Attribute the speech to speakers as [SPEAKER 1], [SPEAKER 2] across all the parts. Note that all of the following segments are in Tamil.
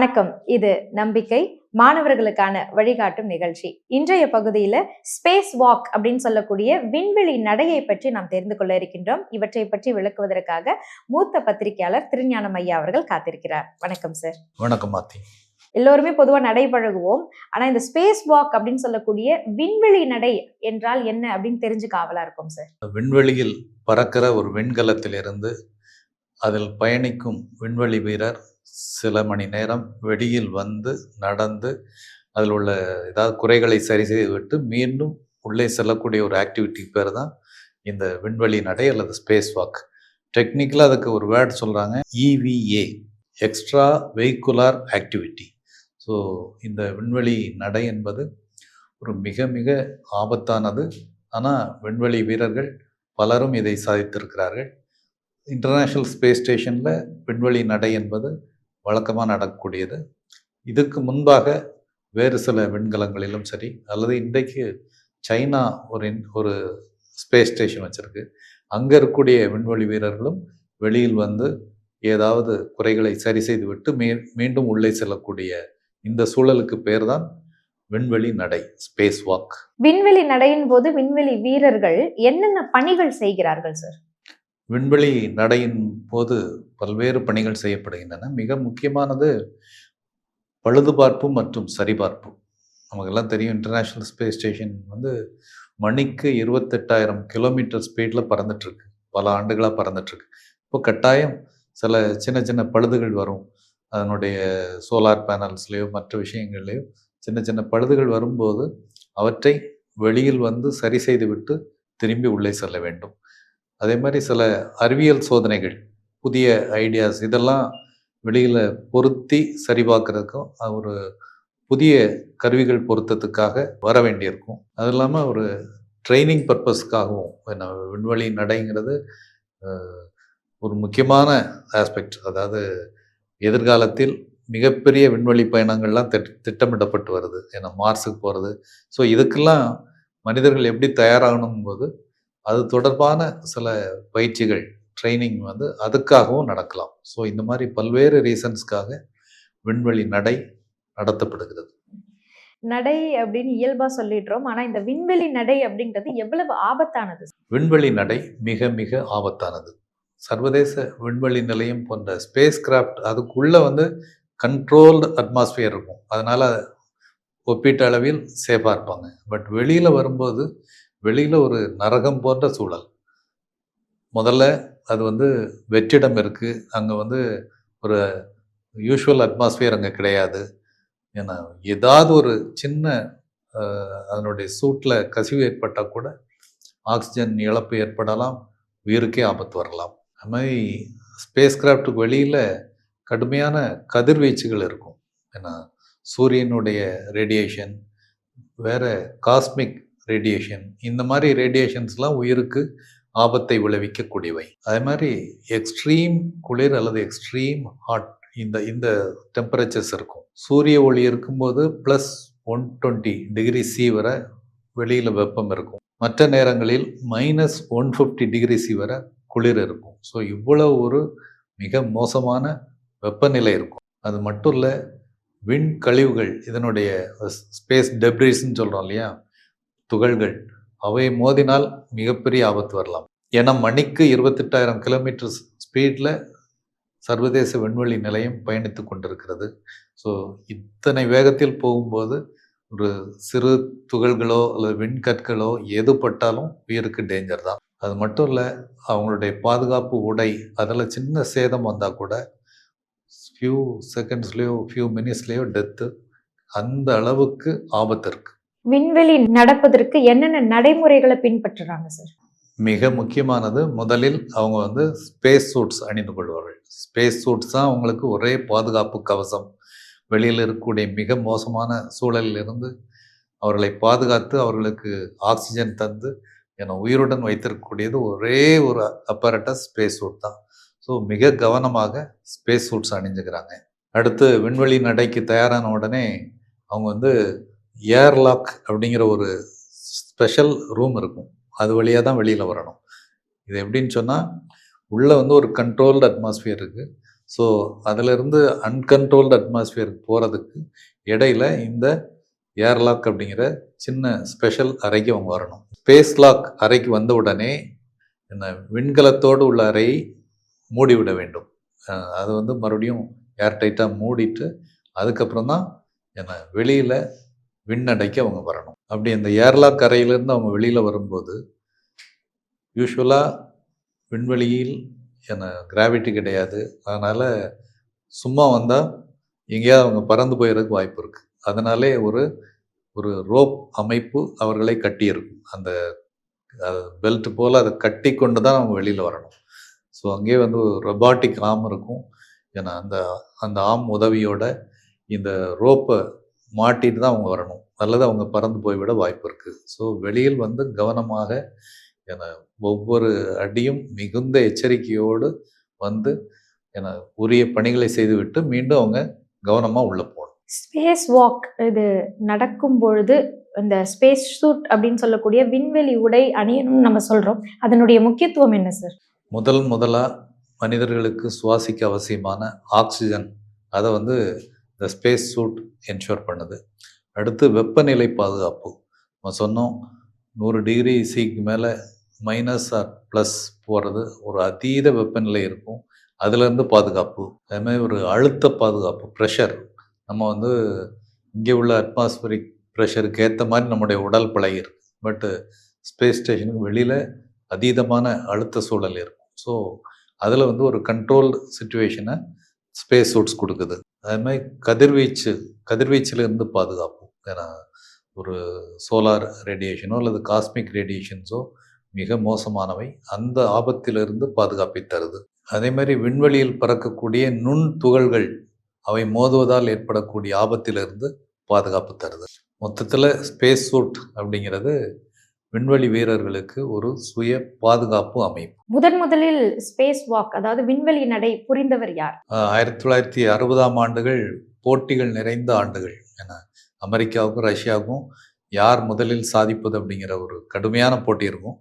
[SPEAKER 1] வணக்கம். இது நம்பிக்கை. மாணவர்களுக்கான வழிகாட்டும் நிகழ்ச்சி. இன்றைய பகுதியில ஸ்பேஸ் வாக் அப்படின்னு சொல்லக்கூடிய விண்வெளி நடையை பற்றி நாம் தெரிந்து கொள்ள இருக்கின்றோம். இவற்றை பற்றி விளக்குவதற்காக மூத்த பத்திரிகையாளர் திருஞானம் ஐயா அவர்கள் காத்திருக்கிறார். வணக்கம் சார்
[SPEAKER 2] வணக்கம் மாத்தி.
[SPEAKER 1] எல்லோருமே பொதுவா நடை பழகுவோம். ஆனா இந்த ஸ்பேஸ் வாக் அப்படின்னு சொல்லக்கூடிய விண்வெளி நடை என்றால் என்ன அப்படின்னு தெரிஞ்சுக்க ஆவலா இருக்கும் சார்
[SPEAKER 2] விண்வெளியில் பறக்கிற ஒரு விண்கலத்திலிருந்து அதில் பயணிக்கும் விண்வெளி வீரர் சில மணி நேரம் வெளியில் வந்து நடந்து அதில் உள்ள ஏதாவது குறைகளை சரி செய்து விட்டு மீண்டும் உள்ளே செல்லக்கூடிய ஒரு ஆக்டிவிட்டி பேர் தான் இந்த விண்வெளி நடை அல்லது ஸ்பேஸ் வாக் டெக்னிக்கலாக அதுக்கு ஒரு வேர்டு சொல்கிறாங்க EVA extra vehicular activity so இந்த விண்வெளி நடை என்பது ஒரு மிக மிக ஆபத்தானது. ஆனால் விண்வெளி வீரர்கள் பலரும் இதை சாதித்திருக்கிறார்கள். இன்டர்நேஷ்னல் ஸ்பேஸ் ஸ்டேஷனில் விண்வெளி நடை என்பது வழக்கமாக நடக்கக்கூடியது. இதுக்கு முன்பாக வேறு சில விண்கலங்களிலும் சரி அல்லது இன்றைக்கு சைனா ஒரு ஒரு ஸ்பேஸ் ஸ்டேஷன் வச்சுருக்கு. அங்கே இருக்கக்கூடிய விண்வெளி வீரர்களும் வெளியில் வந்து ஏதாவது குறைகளை சரி செய்துவிட்டு மீ மீண்டும் உள்ளே செல்லக்கூடிய இந்த சூழலுக்கு பேர் தான் விண்வெளி நடை ஸ்பேஸ் வாக்.
[SPEAKER 1] விண்வெளி நடையின் போது விண்வெளி வீரர்கள் என்னென்ன பணிகள் செய்கிறார்கள் சார்?
[SPEAKER 2] விண்வெளி நடையின் போது பல்வேறு பணிகள் செய்யப்படுகின்றன. மிக முக்கியமானது பழுதுபார்ப்பு மற்றும் சரிபார்ப்பு நமக்கெல்லாம் தெரியும் இன்டர்நேஷ்னல் ஸ்பேஸ் ஸ்டேஷன் வந்து மணிக்கு இருபத்தெட்டாயிரம் கிலோமீட்டர் ஸ்பீடில் பறந்துட்டுருக்கு. பல ஆண்டுகளாக பறந்துட்டுருக்கு. இப்போ கட்டாயம் சில சின்ன சின்ன பழுதுகள் வரும். அதனுடைய சோலார் பேனல்ஸ்லேயோ மற்ற விஷயங்கள்லேயோ சின்ன சின்ன பழுதுகள் வரும்போது அவற்றை வெளியில் வந்து சரி செய்துவிட்டு திரும்பி உள்ளே செல்ல வேண்டும். அதே மாதிரி சில அறிவியல் சோதனைகள் புதிய ஐடியாஸ் இதெல்லாம் வெளியில் பொருத்தி சரிபார்க்கறதுக்கும் ஒரு புதிய கருவிகள் பொருத்தத்துக்காக வர வேண்டியிருக்கும். அது இல்லாமல் ஒரு ட்ரைனிங் பர்பஸ்க்காகவும் விண்வெளி நடைங்கிறது ஒரு முக்கியமான ஆஸ்பெக்ட் அதாவது எதிர்காலத்தில் மிகப்பெரிய விண்வெளி பயணங்கள்லாம் திட் திட்டமிடப்பட்டு வருது. ஏன்னா மார்ஸுக்கு போகிறது ஸோ இதுக்கெல்லாம் மனிதர்கள் எப்படி தயாராகணும் போது அது தொடர்பான சில பயிற்சிகள் ட்ரைனிங் வந்து அதுக்காகவும் நடக்கலாம். ஸோ இந்த மாதிரி பல்வேறு ரீசன்ஸ்க்காக விண்வெளி நடை நடத்தப்படுகிறது.
[SPEAKER 1] நடை அப்படின்னு இயல்பா சொல்லிடுறோம். ஆனா இந்த விண்வெளி நடை அப்படின்றது எவ்வளவு ஆபத்தானது?
[SPEAKER 2] விண்வெளி நடை மிக மிக ஆபத்தானது. சர்வதேச விண்வெளி நிலையம் போன்ற ஸ்பேஸ் கிராஃப்ட் அதுக்குள்ள வந்து கண்ட்ரோல்டு அட்மாஸ்பியர் இருக்கும். அதனால ஒப்பீட்டு அளவில் சேஃபாக இருப்பாங்க. பட் வெளியில் வரும்போது வெளியில் ஒரு நரகம் போன்ற சூழல். முதல்ல அது வந்து வெற்றிடம் இருக்குது அங்கே வந்து ஒரு யூஷுவல் அட்மாஸ்ஃபியர் அங்கே கிடையாது. ஏன்னா ஏதாவது ஒரு சின்ன அதனுடைய சூட்டில் கசிவு ஏற்பட்டால் கூட ஆக்சிஜன் இழப்பு ஏற்படலாம். உயிருக்கே ஆபத்து வரலாம். அது மாதிரி ஸ்பேஸ் கிராஃப்ட்டுக்கு வெளியில் கடுமையான கதிர்வீச்சுகள் இருக்கும். ஏன்னா சூரியனுடைய ரேடியேஷன் வேற காஸ்மிக் ரேடியேஷன் இந்த மாதிரி ரேடியேஷன்ஸ்லாம் உயிருக்கு ஆபத்தை விளைவிக்கக்கூடியவை. அதே மாதிரி எக்ஸ்ட்ரீம் குளிர் அல்லது எக்ஸ்ட்ரீம் ஹாட் இந்த இந்த டெம்பரேச்சர்ஸ் இருக்கும். சூரிய ஒளி இருக்கும்போது plus one twenty degree C வரை வெளியில் வெப்பம் இருக்கும். மற்ற நேரங்களில் minus one fifty degree C வரை குளிர் இருக்கும். ஸோ இவ்வளவு ஒரு மிக மோசமான வெப்பநிலை இருக்கும். அது மட்டும் இல்லை விண் கழிவுகள் இதனுடைய ஸ்பேஸ் டெப்ரிஸ்ன்னு சொல்கிறோம் இல்லையா? துகள்கள் அவை மோதினால் மிகப்பெரிய ஆபத்து வரலாம். ஏன்னா மணிக்கு இருபத்தெட்டாயிரம் கிலோமீட்டர் ஸ்பீடில் சர்வதேச விண்வெளி நிலையம் பயணித்து கொண்டிருக்கிறது. ஸோ இத்தனை வேகத்தில் போகும்போது ஒரு சிறு துகள்களோ அல்லது விண்கற்களோ எது பட்டாலும் உயிருக்கு டேஞ்சர் தான். அது மட்டும் இல்லை அவங்களுடைய பாதுகாப்பு உடை அதில் சின்ன சேதம் வந்தால் கூட ஃபியூ செகண்ட்ஸ்லேயோ ஃபியூ மினிட்ஸ்லேயோ டெத்து அந்த அளவுக்கு ஆபத்து இருக்குது
[SPEAKER 1] விண்வெளி நடப்பதற்கு என்னென்ன நடைமுறைகளை பின்பற்றுறாங்க சார்
[SPEAKER 2] மிக முக்கியமானது முதலில் அவங்க வந்து ஸ்பேஸ் சூட்ஸ் அணிந்து கொள்வார்கள். ஸ்பேஸ் சூட்ஸ் தான் அவங்களுக்கு ஒரே பாதுகாப்பு கவசம். வெளியில் இருக்கக்கூடிய மிக மோசமான சூழலில் இருந்து அவர்களை பாதுகாத்து அவர்களுக்கு ஆக்சிஜன் தந்து என உயிருடன் வைத்திருக்கக்கூடியது ஒரே ஒரு அப்பரட்டஸ் ஸ்பேஸ் சூட் தான். ஸோ மிக கவனமாக ஸ்பேஸ் சூட்ஸ் அணிஞ்சுக்கிறாங்க. அடுத்து விண்வெளி நடைக்கு தயாரான உடனே அவங்க வந்து ஏர்லாக் அப்படிங்கிற ஒரு ஸ்பெஷல் ரூம் இருக்கும். அது வழியாக தான் வெளியில் வரணும். இது எப்படின்னு சொன்னால் உள்ளே வந்து ஒரு கண்ட்ரோல்டு அட்மாஸ்ஃபியர் இருக்குது ஸோ அதிலிருந்து அன்கண்ட்ரோல்டு அட்மாஸ்ஃபியருக்கு போகிறதுக்கு இடையில இந்த ஏர்லாக் அப்படிங்கிற சின்ன ஸ்பெஷல் அறைக்கு அவங்க வரணும். ஸ்பேஸ் லாக் அறைக்கு வந்த உடனே என்ன விண்கலத்தோடு உள்ள அறையை மூடிவிட வேண்டும். அது வந்து மறுபடியும் ஏர் டைட்டாக மூடிட்டு அதுக்கப்புறம் தான் என்ன வெளியில் விண்ணடைக்கு அவங்க வரணும். அப்படி அந்த ஏர்லா கரையிலேருந்து அவங்க வெளியில் வரும்போது யூஸ்வலாக விண்வெளியில் என்ன கிராவிட்டி கிடையாது. அதனால் சும்மா வந்தால் எங்கேயாவது அவங்க பறந்து போயிடறதுக்கு வாய்ப்பு இருக்குது அதனாலே ஒரு ஒரு ரோப் அமைப்பு அவர்களை கட்டியிருக்கும். அந்த பெல்ட் போல் அதை கட்டி கொண்டு தான் அவங்க வெளியில் வரணும். ஸோ அங்கேயே வந்து ஒரு ரொபாட்டிக் ஆம் இருக்கும். ஏன்னா அந்த அந்த ஆம் உதவியோட இந்த ரோப்பை மாட்டிட்டு தான் அவங்க வரணும். அல்லது அவங்க பறந்து போய்விட வாய்ப்பு இருக்குது ஸோ வெளியில் வந்து கவனமாக என ஒவ்வொரு அடியும் மிகுந்த எச்சரிக்கையோடு வந்து என உரிய பணிகளை செய்துவிட்டு மீண்டும் அவங்க கவனமாக உள்ள போகணும்.
[SPEAKER 1] ஸ்பேஸ் வாக் இது நடக்கும் பொழுது இந்த ஸ்பேஸ் சூட் அப்படின்னு சொல்லக்கூடிய விண்வெளி உடை அணியணும்னு நம்ம சொல்றோம். அதனுடைய முக்கியத்துவம் என்ன சார்
[SPEAKER 2] முதல் முதலாக மனிதர்களுக்கு சுவாசிக்க அவசியமான ஆக்சிஜன் அதை வந்து இந்த ஸ்பேஸ் சூட் என்ஷோர் பண்ணுது. அடுத்து வெப்பநிலை பாதுகாப்பு. நம்ம சொன்னோம் நூறு டிகிரி சிக்கு மேலே மைனஸ் ஆர் ப்ளஸ் போகிறது ஒரு அதீத வெப்பநிலை இருக்கும். அதுலேருந்து பாதுகாப்பு. அதேமாதிரி ஒரு அழுத்த பாதுகாப்பு ப்ரெஷர் நம்ம வந்து இங்கே உள்ள அட்மாஸ்பரிக் ப்ரெஷருக்கு ஏற்ற மாதிரி நம்முடைய உடல் பழகிருக்கு பட்டு ஸ்பேஸ் ஸ்டேஷனுக்கு வெளியில் அதீதமான அழுத்த சூழல் இருக்கும். ஸோ அதில் வந்து ஒரு கண்ட்ரோல் சுச்சுவேஷனை ஸ்பேஸ் சூட்ஸ் கொடுக்குது. அதே மாதிரி கதிர்வீச்சு கதிர்வீச்சிலிருந்து பாதுகாப்பு. ஏன்னா ஒரு சோலார் ரேடியேஷனோ அல்லது காஸ்மிக் ரேடியேஷன்ஸோ மிக மோசமானவை. அந்த ஆபத்திலிருந்து பாதுகாப்பை தருது. அதே மாதிரி விண்வெளியில் பறக்கக்கூடிய நுண் துகள்கள் அவை மோதுவதால் ஏற்படக்கூடிய ஆபத்திலிருந்து பாதுகாப்பு தருது. மொத்தத்தில் ஸ்பேஸ் சூட் அப்படிங்கிறது விண்வெளி வீரர்களுக்கு ஒரு சுய பாதுகாப்பு அமைப்பு.
[SPEAKER 1] முதன் முதலில் ஸ்பேஸ் வாக் அதாவது விண்வெளி நடை புரிந்தவர் யார்?
[SPEAKER 2] ஆயிரத்தி தொள்ளாயிரத்தி அறுபதாம் ஆண்டுகள் போட்டிகள் நிறைந்த ஆண்டுகள் என அமெரிக்காவுக்கும் ரஷ்யாவுக்கும் யார் முதலில் சாதிப்பது அப்படிங்கிற ஒரு கடுமையான போட்டி இருக்கும்.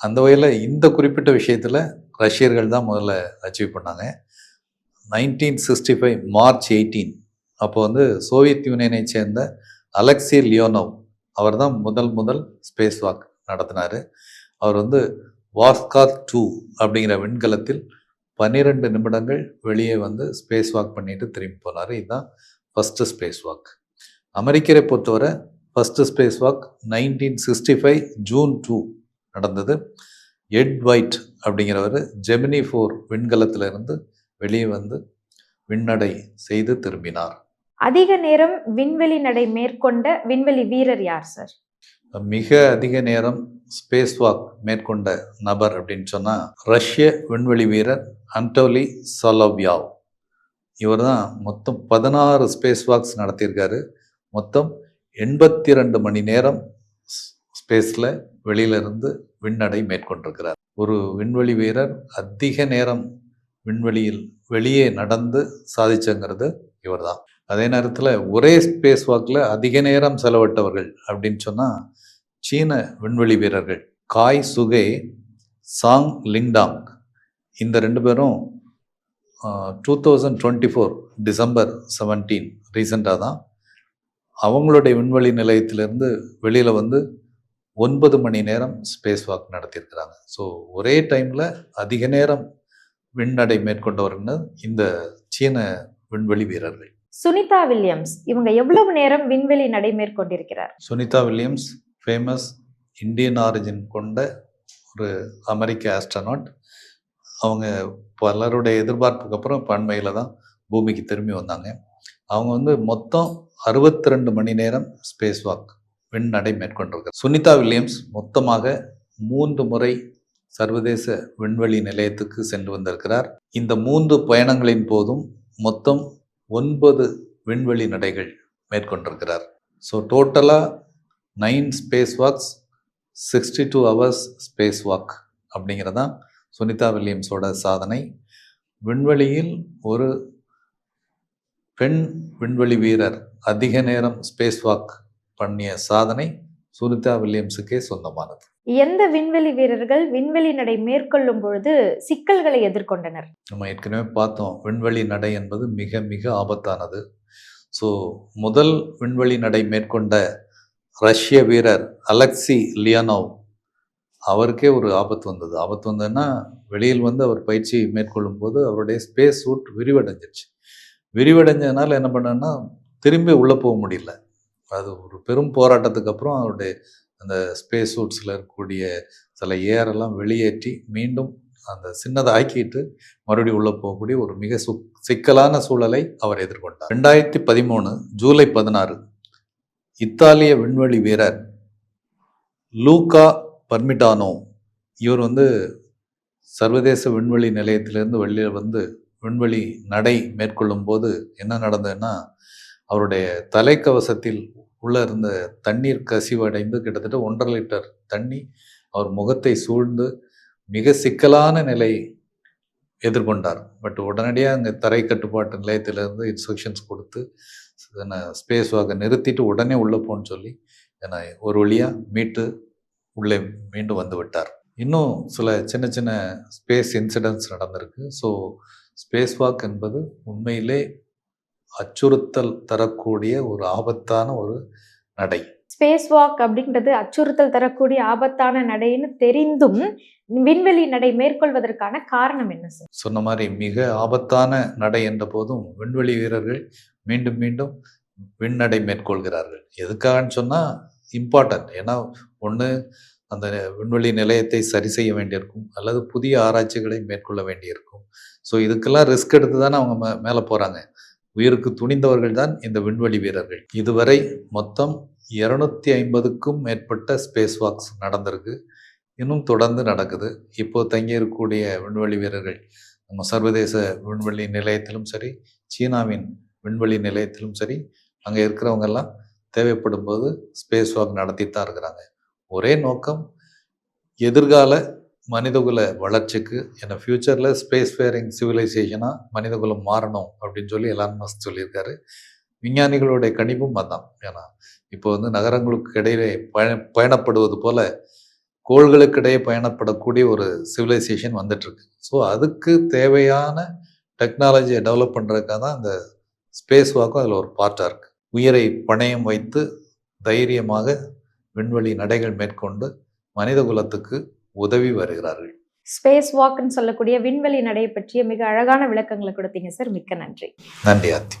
[SPEAKER 2] அந்த வகையில் இந்த குறிப்பிட்ட விஷயத்தில் ரஷ்யர்கள் தான் முதல்ல அச்சீவ் பண்ணாங்க. Nineteen sixty five March eighteen அப்போ வந்து சோவியத் யூனியனை சேர்ந்த அலெக்சி லியோனோவ் அவர் தான் முதல் முதல் ஸ்பேஸ் வாக் நடத்தினார். அவர் வந்து வாஸ்கார் டூ அப்படிங்கிற விண்கலத்தில் பன்னிரெண்டு நிமிடங்கள் வெளியே வந்து ஸ்பேஸ் வாக் பண்ணிட்டு திரும்பி போனார். இதுதான் ஃபஸ்ட்டு ஸ்பேஸ் வாக் அமெரிக்கரை பொறுத்தவரை first space walk nineteen sixty five June two நடந்தது. எட் ஒயிட் அப்படிங்கிறவர் ஜெமினி ஃபோர் விண்கலத்திலிருந்து வெளியே வந்து விண்ணடை செய்து திரும்பினார்.
[SPEAKER 1] அதிக நேரம் விண்வெளி நடை மேற்கொண்ட விண்வெளி வீரர் யார் சார்?
[SPEAKER 2] மிக அதிக நேரம் ஸ்பேஸ் வாக் மேற்கொண்ட நபர் அப்படின்னு சொன்னால் ரஷ்ய விண்வெளி வீரர் அன்டோலி சலோவியாவ். இவர் தான் மொத்தம் பதினாறு ஸ்பேஸ் வாக்ஸ் நடத்தியிருக்காரு. மொத்தம் எண்பத்தி ரெண்டு மணி நேரம் ஸ்பேஸில் வெளியிலிருந்து விண்ணடை மேற்கொண்டிருக்கிறார். ஒரு விண்வெளி வீரர் அதிக நேரம் விண்வெளியில் வெளியே நடந்து சாதிச்சங்கிறது இவர்தான். அதே நேரத்தில் ஒரே ஸ்பேஸ் வாக்கில் அதிக நேரம் செலவிட்டவர்கள் அப்படின்னு சொன்னால் சீன விண்வெளி வீரர்கள் காய் சுகே சாங் லிங்டாங் இந்த ரெண்டு பேரும் two thousand twenty four December seventeen ரீசெண்டாக தான் அவங்களுடைய விண்வெளி நிலையத்திலிருந்து வெளியில் வந்து ஒன்பது மணி நேரம் ஸ்பேஸ் வாக் நடத்தியிருக்கிறாங்க. ஸோ ஒரே டைமில் அதிக நேரம் விண்ணடை மேற்கொண்டவர்கள் இந்த சீன விண்வெளி வீரர்கள்.
[SPEAKER 1] சுனிதா வில்லியம்ஸ் இவங்க எவ்வளவு நேரம் விண்வெளி நடை மேற்கொண்டிருக்கிறார்?
[SPEAKER 2] Sunita Williams famous Indian origin கொண்ட ஒரு அமெரிக்க ஆஸ்ட்ரனாட் அவங்க பலருடைய எதிர்பார்ப்புக்கு அப்புறம் பண்மையில் தான் பூமிக்கு திரும்பி வந்தாங்க. அவங்க வந்து மொத்தம் அறுபத்தி ரெண்டு மணி நேரம் ஸ்பேஸ் வாக் விண்ணடை மேற்கொண்டிருக்கார் சுனிதா வில்லியம்ஸ் மொத்தமாக மூன்று முறை சர்வதேச விண்வெளி நிலையத்துக்கு சென்று வந்திருக்கிறார். இந்த மூன்று பயணங்களின் போதும் மொத்தம் ஒன்பது விண்வெளி நடைகள் மேற்கொண்டிருக்கிறார். ஸோ டோட்டலாக nine space walks sixty two hours space walk அப்படிங்கிறதான் சுனிதா வில்லியம்ஸோட சாதனை. விண்வெளியில் ஒரு பெண் விண்வெளி வீரர் அதிக நேரம் ஸ்பேஸ் வாக் பண்ணிய சாதனை சுனிதா வில்லியம்ஸுக்கே சொந்தமானது.
[SPEAKER 1] எந்த விண்வெளி வீரர்கள் விண்வெளி நடை மேற்கொள்ளும் பொழுது சிக்கல்களை எதிர்கொண்டனர்?
[SPEAKER 2] நம்ம ஏற்கனவே பார்த்தோம் விண்வெளி நடை என்பது மிக மிக ஆபத்தானது. ஸோ முதல் விண்வெளி நடை மேற்கொண்ட ரஷ்ய வீரர் அலெக்சி லியானோவ் அவருக்கே ஒரு ஆபத்து வந்தது. ஆபத்து வந்ததுன்னா வெளியில் வந்து அவர் பயிற்சி மேற்கொள்ளும் போது அவருடைய ஸ்பேஸ் சூட் விரிவடைஞ்சிருச்சு. விரிவடைஞ்சதுனால என்ன பண்ணேன்னா திரும்பி உள்ளே போக முடியல. அது ஒரு பெரும் போராட்டத்துக்கு அப்புறம் அவருடைய அந்த ஸ்பேஸ் சூட்ஸில் இருக்கக்கூடிய சில ஏரெல்லாம் வெளியேற்றி மீண்டும் அந்த சின்னதாக்கிட்டு மறுபடியும் உள்ளே போகக்கூடிய ஒரு மிக சு சிக்கலான சூழலை அவர் எதிர்கொண்டார். ரெண்டாயிரத்தி பதிமூணு ஜூலை பதினாறு இத்தாலிய விண்வெளி வீரர் லூகா பர்மிட்டானோ இவர் வந்து சர்வதேச விண்வெளி நிலையத்திலிருந்து வெளியில் வந்து விண்வெளி நடை மேற்கொள்ளும் போது என்ன நடந்ததுன்னா அவருடைய தலைக்கவசத்தில் உள்ளே இருந்த தண்ணீர் கசிவடைந்து கிட்டத்தட்ட ஒன்றரை லிட்டர் தண்ணி அவர் முகத்தை சூழ்ந்து மிக சிக்கலான நிலை எதிர்கொண்டார். பட் உடனடியாக அங்கே தரை கட்டுப்பாட்டு நிலையத்திலிருந்து இன்ஸ்ட்ரக்ஷன்ஸ் கொடுத்து என்னை ஸ்பேஸ் வாக்கை நிறுத்திட்டு உடனே உள்ளே போன்னு சொல்லி என்னை ஒரு வழியாக மீட்டு உள்ளே மீண்டும் வந்து விட்டார். இன்னும் சில சின்ன சின்ன ஸ்பேஸ் இன்சிடென்ட்ஸ் நடந்திருக்கு. ஸோ ஸ்பேஸ் வாக் என்பது உண்மையிலே அச்சுறுத்தல் தரக்கூடிய ஒரு ஆபத்தான ஒரு நடை.
[SPEAKER 1] ஸ்பேஸ் வாக் அப்படின்றது அச்சுறுத்தல் தரக்கூடிய ஆபத்தான நடைன்னு தெரிந்தும் விண்வெளி நடை மேற்கொள்வதற்கான காரணம் என்ன சார்?
[SPEAKER 2] சொன்ன மாதிரி மிக ஆபத்தான நடை என்ற போதும் விண்வெளி வீரர்கள் மீண்டும் மீண்டும் விண்ணடை மேற்கொள்கிறார்கள். எதுக்காகன்னு சொன்னால் இம்பார்ட்டன்ட் ஏன்னா ஒன்று அந்த விண்வெளி நிலையத்தை சரி செய்ய வேண்டியிருக்கும் அல்லது புதிய ஆராய்ச்சிகளை மேற்கொள்ள வேண்டியிருக்கும். ஸோ இதுக்கெல்லாம் ரிஸ்க் எடுத்து தானே அவங்க மே மேலே போகிறாங்க உயிருக்கு துணிந்தவர்கள் தான் இந்த விண்வெளி வீரர்கள். இதுவரை மொத்தம் இரநூத்தி ஐம்பதுக்கும் மேற்பட்ட ஸ்பேஸ் வாக்ஸ் நடந்திருக்கு. இன்னும் தொடர்ந்து நடக்குது. இப்போ தங்கியிருக்கக்கூடிய விண்வெளி வீரர்கள் நம்ம சர்வதேச விண்வெளி நிலையத்திலும் சரி சீனாவின் விண்வெளி நிலையத்திலும் சரி அங்கே இருக்கிறவங்கெல்லாம் தேவைப்படும் போது ஸ்பேஸ் வாக் நடத்தி தான் இருக்கிறாங்க. ஒரே நோக்கம் எதிர்கால மனிதகுல வளர்ச்சிக்கு என்ன ஃப்யூச்சரில் ஸ்பேஸ் ஃபேரிங் சிவிலைசேஷனாக மனிதகுலம் மாறணும் அப்படின்னு சொல்லி எலான் மஸ்க் சொல்லியிருக்காரு. விஞ்ஞானிகளுடைய கணிப்பும் அதான். ஏன்னா இப்போ வந்து நகரங்களுக்கு இடையிலே பய பயணப்படுவது போல் கோள்களுக்கிடையே பயணப்படக்கூடிய ஒரு சிவிலைசேஷன் வந்துட்டுருக்கு. ஸோ அதுக்கு தேவையான டெக்னாலஜியை டெவலப் பண்ணுறதுக்காக தான் அந்த ஸ்பேஸ் வாக்கும் அதில் ஒரு பார்ட்டாக இருக்குது உயிரை பணயம் வைத்து தைரியமாக விண்வெளி நடைகள் மேற்கொண்டு மனித குலத்துக்கு உதவி வருகிறார்கள்.
[SPEAKER 1] ஸ்பேஸ் வாக்னு சொல்லக்கூடிய விண்வெளி நடையை பற்றிய மிக அழகான விளக்கங்களை கொடுத்தீங்க சார் மிக்க நன்றி.
[SPEAKER 2] நன்றி ஆத்தி